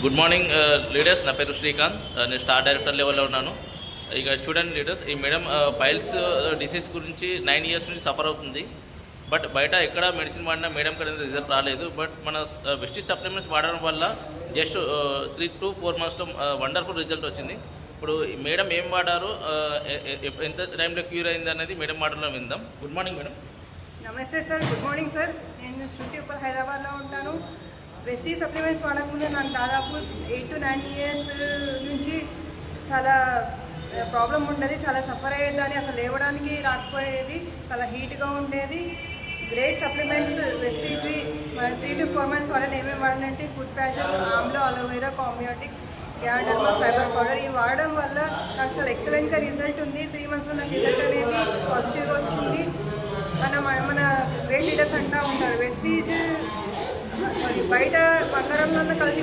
Good morning leaders నా పేరు Srikanth. Uh, నేను స్టార్ డైరెక్టర్ లెవెల్లో ఉన్నాను. ఇక చూడండి లీడర్స్ ఈ మేడం పైల్స్ డిసీజ్ గురించి నైన్ ఇయర్స్ నుంచి సఫర్ అవుతుంది. బట్ బయట ఎక్కడ మెడిసిన్ వాడినా మేడం అనేది రిజల్ట్ రాలేదు. బట్ మన uh, వెస్టిజ్ సప్లిమెంట్స్ వాడడం వల్ల జస్ట్ త్రీ టు ఫోర్ మంత్స్లో వండర్ఫుల్ రిజల్ట్ వచ్చింది. ఇప్పుడు మేడం ఏం వాడారు? Uh, ఎంత టైంలో క్యూర్ అయింది అనేది మేడం మాటలో విందాం. గుడ్ మార్నింగ్ మేడం నమస్తే సార్ గుడ్ మార్నింగ్ సార్ నేను శృతి ఉప్పల్ హైదరాబాద్లో ఉంటాను. వెస్సీ సప్లిమెంట్స్ వాడకముందే నాకు దాదాపు ఎయిట్ టు నైన్ ఇయర్స్ నుంచి చాలా ప్రాబ్లం ఉండేది చాలా సఫర్ అయ్యేదాన్ని. అసలు లేవడానికి రాకపోయేది చాలా హీట్గా ఉండేది. గ్రేట్ సప్లిమెంట్స్ వెస్సీవి త్రీ టు ఫోర్ మంత్స్ వాడని ఏమేమి వాడనంటే ఫుడ్ ప్యాచెస్ ఆమ్లో అలోవెరా కామ్యోటిక్స్ గ్యాడర్మా ఫైబర్ పౌడర్ ఇవి వాడడం వల్ల నాకు చాలా ఎక్సలెంట్గా రిజల్ట్ ఉంది. త్రీ మంత్స్లో నాకు రిజల్ట్ అనేది పాజిటివ్గా వచ్చింది. మన మన- వెయిట్ గ్రేట్ లీడర్స్ అంటూ ఉంటారు. వెస్టీజ్ బయట బంగారం నన్ను కలిసి